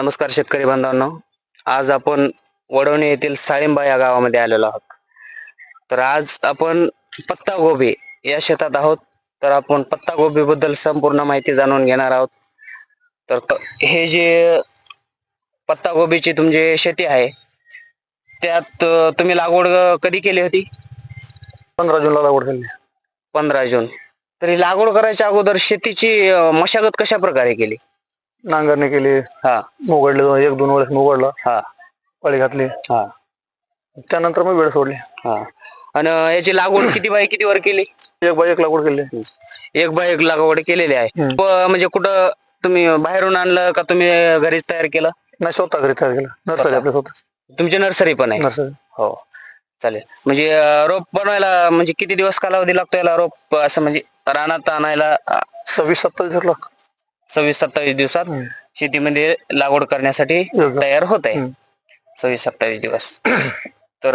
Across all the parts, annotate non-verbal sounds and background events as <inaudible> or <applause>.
नमस्कार शेतकरी बांधवांनो. आज आपण वडवणी येथील साळिंबा या गावामध्ये आलेलो आहोत. तर आज आपण पत्ता गोबी या शेतात आहोत. तर आपण पत्ता गोबी बद्दल संपूर्ण माहिती जाणून घेणार आहोत. तर हे जे पत्ता गोबीची तुमची शेती आहे त्यात तुम्ही लागवड कधी केली होती? पंधरा जूनला लागवड केली. पंधरा जून. तरी लागवड करायच्या अगोदर शेतीची मशागत कशा प्रकारे केली? नांगरणी केली हा. मोगडले दोन- एक दोन वेळेस मोगडला. हा. पळी घातली. हा. त्यानंतर मग वेळ सोडली. हा. आणि याची लागवड <clears throat> किती बाय किती वर केली? एक बाय एक लागवड केली. एक बाय एक लागवड केलेली आहे. हम्म. प- म्हणजे कुठं तुम्ही बाहेरून आणलं का तुम्ही घरीच तयार केलं? नाही स्वतः घरी तयार केलं. नर्सरी आपल्या स्वतः. तुमची नर्सरी पण आहे. नर्सरी. हो. चालेल. म्हणजे अं, रोप बनवायला म्हणजे किती दिवस कालावधी लागतो याला रोप असं म्हणजे रानात आणायला? अं, सव्वीस सत्तावीस दिवस लागतो सव्वीस सत्तावीस दिवसात. शेतीमध्ये लागवड करण्यासाठी योग्य. तयार होत आहे. सव्वीस सत्तावीस दिवस. <clears throat> तर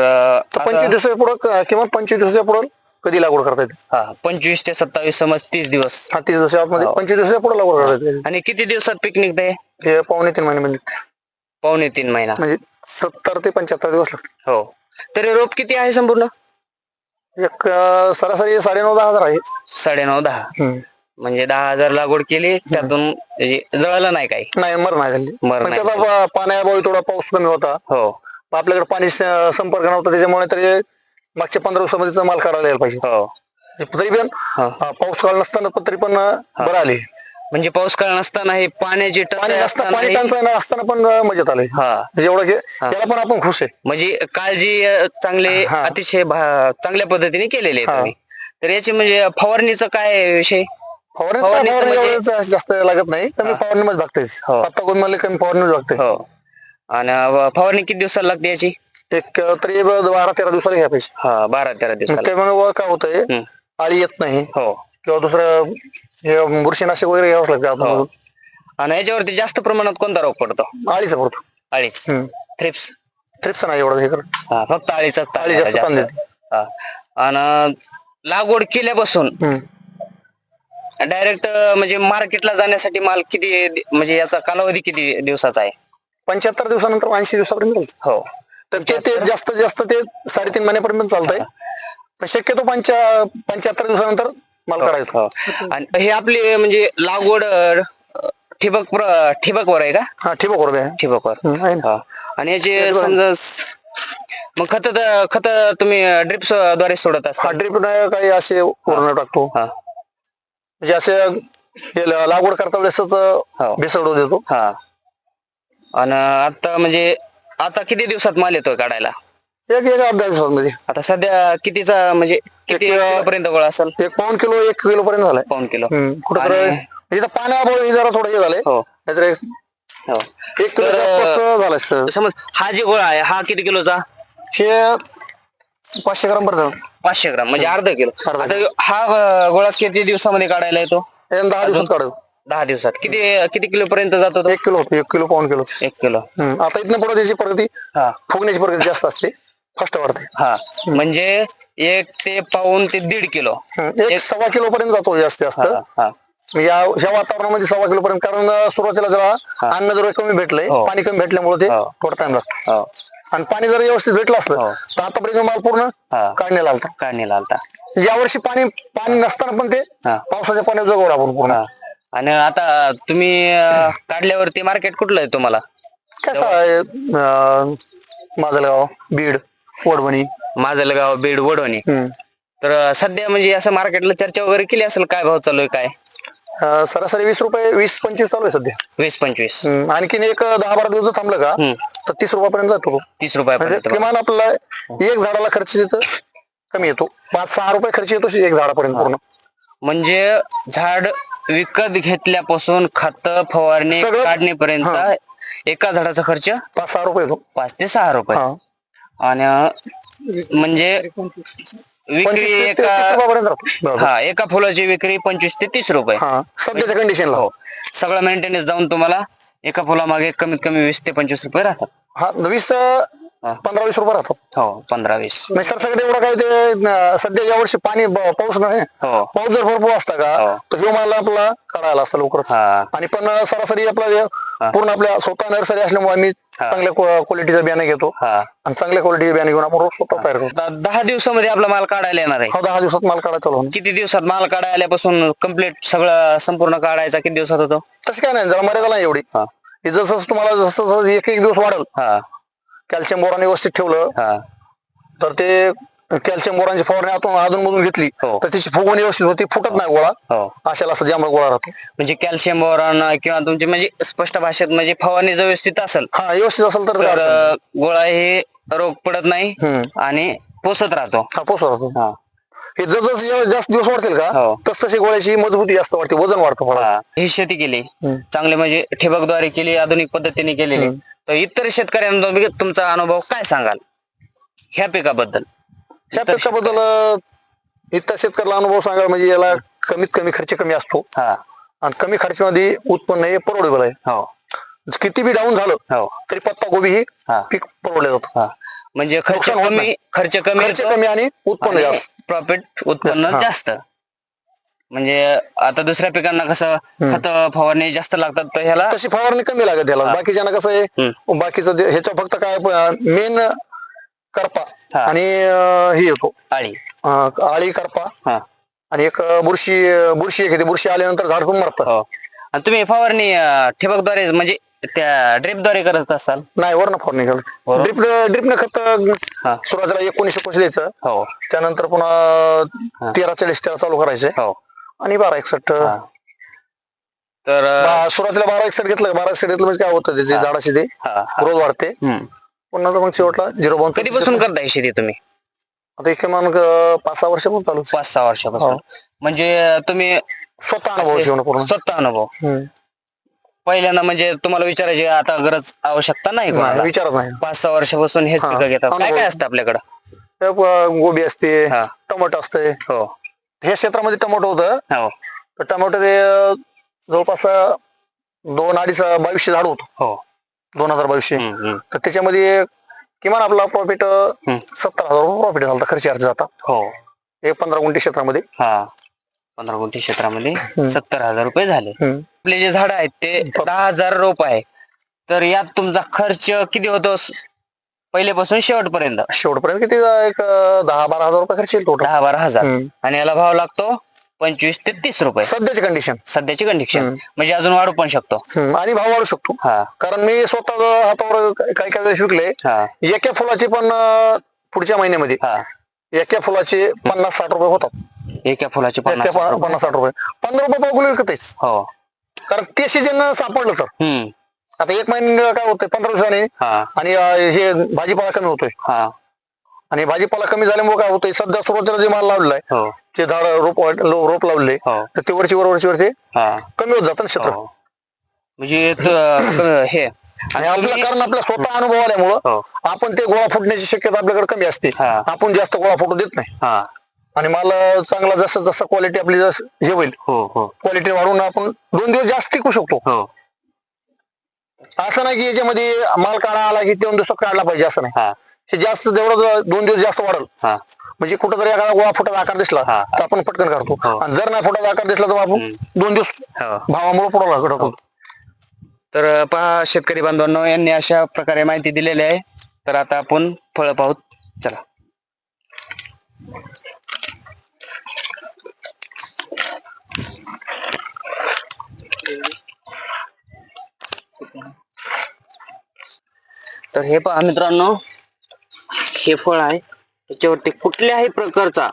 पंचवीस दिवसाच्या पुढं किंवा पंचवीस दिवसाच्या पुढं कधी लागवड करता येते? हा पंचवीस ते सत्तावीस समज तीस दिवस. हा तीस दिवसाच्या आतमध्ये हो. पंचवीस दिवसाच्या पुढे लागवड करता येते. आणि किती दिवसात पीक निघतंय? हे पावणे तीन महिने म्हणजे. पावणे तीन महिना. म्हणजे सत्तर ते पंच्याहत्तर दिवस लागतात. हो. तरी रोप किती आहे संपूर्ण? एक सरासरी साडेनऊ दहा हजार आहे. साडेनऊ दहा. हम्म. म्हणजे दहा हजार लागवड केली त्यातून म्हणजे जळालं नाही काही. नाही मर नाही झाली. पण नाही त्याचा पा- पाण्याअभावी थोडा पाऊस कमी होता. हो. मग आपल्याकडे पाणी स- संपर्क नव्हता त्याच्यामुळे तरी मागच्या पंधरा दिवसामध्ये माल काढायला यायला पाहिजे. हो. तरी पण हा. हा, पाऊस काळ नसताना पण तरी पण अं, बरं आली. म्हणजे पाऊस काळ नसताना हे पाण्याची पाणी टंचाई असताना पाणी टंचाई न असताना पण अं, मजेत आलंय हा. म्हणजे एवढं की त्याला पण आपण खुश आहे. म्हणजे काळजी अं, चांगले हा. अतिशय भा- चांगल्या पद्धतीने केलेली आहे हा. तुम्ही तर याची म्हणजे फवारणीचं काय विषय? फवारणी फवारणी म्हणजे- एवढं जास्त लागत नाही कमी हा. फवारणीमध्ये बघताय हो. पत्ता मध्ये कमी फवारणी बघते. हो. आणि अं, फवारणी किती दिवसाला लागते याची? एक अं, तरी ब- बारा तेरा दिवसाला घ्या पाहिजे हा बारा तेरा दिवसाला. त्यामुळे काय होतंय हम्म. आळी येत नाही. हो. किंवा दुसरं हे बुरशीनाशक वगैरे घ्यावंच लागतं. हो. आपण आणि याच्यावरती जास्त प्रमाणात कोणता रोग पडतो? आळीचा पडतो. अळीच थ्रिप्स. थ्रिप्स नाही एवढं हे करत. फक्त अळीचा अळी जास्त ताण देते. आणि लागवड केल्यापासून हम्म. डायरेक्ट म्हणजे मार्केटला जाण्यासाठी माल किती म्हणजे याचा कालावधी किती दिवसाचा आहे? पंच्याहत्तर दिवसानंतर ऐंशी दिवसापर्यंत मिळतं. हो. तर ते ते जास्तीत जास्त ते साडेतीन महिन्यापर्यंत चालतंय. पण शक्यतो पंचा पंच्याहत्तर दिवसानंतर माल काढायचा. हो. आणि हे आपली म्हणजे लागवड अं, ठिबक प्र- ठिबकवर आहे का? हा ठिबक ठिबकवर. हम्म, आहे ना. हा. आणि याचे. समजा स- मग खत खत तुम्ही ड्रिप्सद्वारे सोडत हा असता. ड्रिप काही असे वरण टाकतो. हा. म्हणजे असे लागवड करता वेळेसच हो. बेसडो देतो हा. आणि आता म्हणजे आता किती दिवसात माल येतोय काढायला? एक एक अर्ध्या दिवसामध्ये. आता सध्या कितीचा म्हणजे किती पर्यंत गोळा असेल? एक पाऊन किलो एक किलो पर्यंत झालाय. पाऊन किलो. कुठं इथं पाण्यामुळे जरा थोडं हे झालंय. हो. नाहीतर एक हो. एक किलो झालाय सर. समज हा जे गोळा आहे हा किती किलोचा? हे पाचशे ग्राम पर्यंत पाचशे ग्राम म्हणजे अर्धा किलो. अर्धा आता हा अं, गोळा किती दिवसामध्ये काढायला येतो? हे दहा दिवसात काढू. दहा दिवसात. किती किती किलो पर्यंत जातो तो? एक किलो एक किलो पाऊन किलो. एक किलो. हम्म, आता इथनं पुढे त्याची प्रगती हा. फुगण्याची प्रगती जास्त असते. फास्ट वाढते. हा. म्हणजे एक ते पाऊन ते दीड किलो. हम्म, एक सव्वा किलो पर्यंत जातो जास्तीत हा जास्त. हा या ह्या वातावरणामध्ये सव्वा किलो पर्यंत. कारण अं, सुरुवातीला जरा अन्न जर कमी भेटलंय हो. पाणी कमी भेटल्यामुळे ते हो. थोडा टाइम लागतो. हो. आणि पाणी जर व्यवस्थित भेटलं असलं हो. तर आतापर्यंत माल पूर्ण हा. काढण्याला आलता काढणीला आलता यावर्षी पाणी पाणी नसताना पण ते हा. पावसाच्या पाण्यात जगवलं आपण पूर्ण. हा. आणि आता तुम्ही अं, काढल्यावरती मार्केट कुठलं आहे तुम्हाला? कसं आहे अं, माजलगाव बीड वडवणी. माझलगाव बीड वडवणी. हम्म. तर अं, सध्या म्हणजे असं मार्केटला चर्चा वगैरे केली असेल काय भाव चालू आहे काय? अं, सरासरी वीस रुपये वीस पंचवीस चालू आहे सध्या. वीस पंचवीस. हम्म, आणखीन एक दहा बारा दिवस जर थांबलं का हम्म. तर तीस रुपयापर्यंत जातो. तो. तीस म्हणजे रुपयापर्यंत किमान आपला एक झाडाला खर्च तिथं कमी येतो. पाच सहा रुपये खर्च येतो एक झाडापर्यंत पूर्ण. म्हणजे झाड विकत घेतल्यापासून खत फवारणी सगळं- काढणीपर्यंत एका झाडाचा खर्च पाच सहा रुपये येतो. पाच ते सहा रुपये. हा. आणि अं, म्हणजे विक्री पंचवीस ते एका तीस रुपयापर्यंत राहतो. बरोबर. हा एका फुलाची विक्री पंचवीस ते तीस रुपये. हा सध्याच्या कंडिशनला हो. सगळं मेंटेनन्स जाऊन तुम्हाला एका फुलामागे कमीत कमी वीस ते पंचवीस रुपये राहतात हा वीस ते हा. पंधरा वीस रुपये राहतात हो पंधरा वीस सगळे एवढं काय ते अं, सध्या यावर्षी पाणी ब- पाऊस नाही हो पाऊस जर भरपूर असता हो. का तर ह्यो माल आपला काढायला असता लवकरच हा आणि पण सरासरी आपला हे हा. पूर्ण आपल्या स्वतः नर्सरी असल्यामुळे आम्ही हा. चांगल्या क्वालिटीचं बियाणे घेतो. हा. आणि चांगल्या क्वालिटीचे बियाणे घेऊन आपण रोज स्वतः तयार करतो. दहा दिवसामध्ये आपला माल काढायला येणार आहे. हा दहा दिवसात माल काढा चालू होणार. किती दिवसात माल काढायला आल्यापासून कंप्लीट सगळं संपूर्ण काढायचा? किती दिवसात होतो? तसं काय नाही जरा मर्यादा नाही एवढी. हा. हे जसं जसं तुम्हाला जसं जसं एक एक दिवस वाढल. हा. कॅल्शियम बोरान व्यवस्थित ठेवलं हा. तर ते कॅल्शियम बोरांची फवारणी आतून अधून मधून घेतली हो. तर त्याची फुगवण व्यवस्थित होती फुटत नाही गोळा हो अशाला असं जांभळ गोळा राहतो म्हणजे कॅल्शियम बोरॉन किंवा तुमची म्हणजे स्पष्ट भाषेत म्हणजे फवारणी जर व्यवस्थित असेल हा व्यवस्थित असेल तर तर काय अडचण नाही. अं, गोळा हे रोग पडत नाही हम्म. आणि पोसत राहतो हा पोचला राहतो हा हे जस जस जास्त दिवस वाढतील का हो. तस तशी गोळ्याची मजबूती जास्त वाढते वजन वाढतं फळाचं. हा. ही शेती केली हम्म. चांगले म्हणजे ठिबकद्वारे केली आधुनिक पद्धतीने केलेली हम्म. तर इतर शेतकऱ्यांना तुम्ही तुमचा अनुभव काय सांगाल ह्या पिकाबद्दल ह्या पिकाबद्दल अं, इतर शेतकऱ्याला अनुभव सांगा म्हणजे याला कमीत कमी खर्च कमी असतो. हा. आणि कमी खर्चामध्ये उत्पन्न हे परवडेबल आहे हो. किती बी डाऊन झालं हो. तरी पत्ता गोबी हे पीक परवडलं जातं. म्हणजे खर्च कमी. खर्च कमी खर्च कमी आणि उत्पन्न जास्त. प्रॉफिट उत्पन्न. जास्त. म्हणजे आता दुसऱ्या पिकांना कसं. खत फवारणी जास्त लागतात तर ह्याला तशी फवारणी कमी लागत त्याला हा. बाकीच्या कसं आहे बाकीचं जे- ह्याचं फक्त काय मेन करपा हा. आणि अं, हे येतो. आळी. अं, आळी करपा. हा. आणि एक अं, बुरशी बुरशी एक येते. बुरशी आल्यानंतर झाड पण मरतं. हो. आणि तुम्ही फवारणी अं, ठिबकद्वारे म्हणजे त्या ड्रिपद्वारे करत असाल? नाही वरण फवारणी घालत वरून? ड्रिप ड्रिपने खत हा. सुरुवातीला एकोणीसशे एकोणीस द्यायचं हो. त्यानंतर पुन्हा तेरा चाळीस तेरा चालू करायचे. हो. आणि बारा एकसष्ट. हा. तर अं, बा- सुरुवातीला बारा एकसष्ट घेतलं. बारा एकसष्ट घेतलं म्हणजे काय होतं त्याचे हा. झाडाचे ते हा, हा. ग्रोथ वाढते. हम्म. पुन्हा तर मग शेवटला झिरो बाउन कधीपासून करताय शेती तुम्ही? आता किमान अं, पाच सहा वर्ष पण चालू. पाच सहा वर्षापासून. हो. म्हणजे तुम्ही स्वतः अनुभव शिवण पूर्ण. स्वतः अनुभव. पहिल्यांदा म्हणजे तुम्हाला विचारायची आता गरज आवश्यकता नाही कोणाला. विचारत नाही. पाच सहा वर्षापासून हेच हा. पिकं घेतात. काय अनुभव. काय असतं आपल्याकडं? गोबी असते हा. टोमॅटो असते. हो. हे क्षेत्रामध्ये टोमॅटो होतं. हो. तर टोमॅटो ते अं, जवळपास अं, दोन अडीच अं, बावीसशे झाड होतं. हो. दोन हजार बावीसशे. तर त्याच्यामध्ये किमान आपला प्रॉफिट. सत्तर हजार रुपये प्रॉफिट झाला खर्च अर्ज जाता. हो. हे पंधरा गुंठी क्षेत्रामध्ये. हा. पंधरा गुंठी क्षेत्रामध्ये सत्तर हजार रुपये झाले. आपले जे झाड आहेत ते दहा हजार रोप आहे तर यात तुमचा खर्च किती होतो? पहिलेपासून शेवटपर्यंत. शेवटपर्यंत किती एक दहा बारा हजार रुपये खर्च येईल टोटल दहा बारा हजार. आणि याला भाव लागतो? पंचवीस ते तीस रुपये. सध्याची कंडिशन सध्याची कंडिशन. म्हणजे अजून वाढू पण शकतो. आणि भाव वाढू शकतो. हा. कारण मी स्वतः हातावर काही काही हा. एका फुलाचे पण पुढच्या महिन्यामध्ये एका फुलाचे पन्नास साठ रुपये होतात. एका फुलाचे पन्नास साठ रुपये. पंधरा रुपये पाव विकतेच हो. कारण ते सीजन सापडलं तर. आता एक महिन्याला काय होतंय? पंधरा दिवसाने आणि हे भाजीपाला कमी होतोय. आणि भाजीपाला कमी झाल्यामुळे काय होतंय? सध्या सुरुवातीला जे माल लावलेला आहे हो. ते झाड रोप लो- रोप लावले हो. तर ते वरची वर वरची वरती हा. कमी होत जातं ना क्षेत्र. हो. म्हणजे एक, अं, हे. आणि तुम्ही- कारण आपला स्वतः अनुभव आल्यामुळं हो. आपण ते गोळा फुटण्याची शक्यता आपल्याकडे कमी असते. हा. आपण जास्त गोळा फुटू देत नाही. हा. आणि माल चांगला जसं जसं क्वालिटी आपली जसं हे होईल हो हो. क्वालिटी वाढवून आपण दोन दिवस जास्त टिकू शकतो. हो. असं नाही की याच्यामध्ये माल काढा आला की दोन दिवसात काढला पाहिजे असं नाही. हा. हे जास्त जेवढं ज- दोन दिवस जास्त वाढल हा. म्हणजे कुठं जरी एखादा गोळा फुटाचा आकार दिसला हा. तर आपण पटकन काढतो. हो. आणि जर नाही फुटाचा आकार दिसला तर आपण दोन दिवस हो. भावामुळे पुढे काढतो तर अं, पहा शेतकरी बांधवांनो यांनी अशा प्रकारे माहिती दिलेली आहे. तर आता आपण फळ पाहू चला. तर हे पहा मित्रांनो हे फळ आहे. त्याच्यावरती कुठल्याही प्रकारचा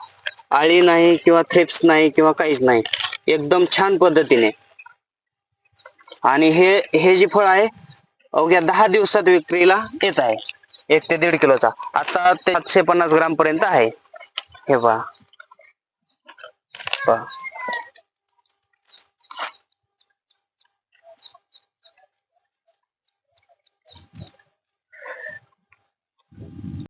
आळी नाही किंवा थ्रिप्स नाही किंवा काहीच नाही. एकदम छान पद्धतीने. आणि हे हे जे फळ आहे अवघ्या दहा दिवसात विक्रीला येत आहे. एक ते दीड किलोचा. आता ते सातशे पन्नास ग्राम पर्यंत आहे. हे पहा. पहा.